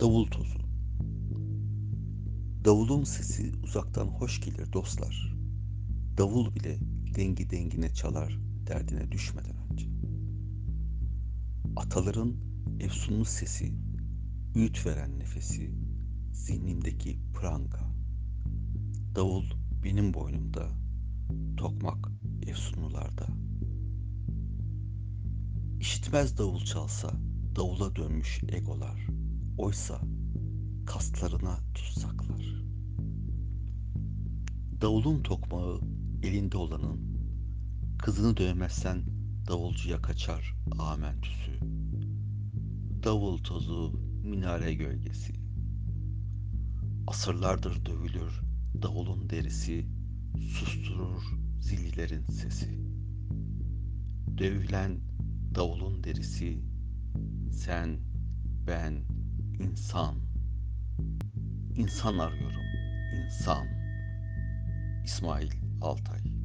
Davul tozu. Davulun sesi uzaktan hoş gelir dostlar. Davul bile dengi dengine çalar derdine düşmeden önce. Ataların efsunlu sesi, öğüt veren nefesi, zihnimdeki pranga. Davul benim boynumda, tokmak efsunlularda. İşitmez davul çalsa, davula dönmüş egolar. Oysa kaslarına tutsaklar. Davulun tokmağı elinde olanın, kızını dövmezsen davulcuya kaçar amentüsü. Davul tozu, minare gölgesi. Asırlardır dövülür davulun derisi, susturur zillilerin sesi. Dövülen davulun derisi, sen, ben, insan. İnsan arıyorum, insan. İsmail Altay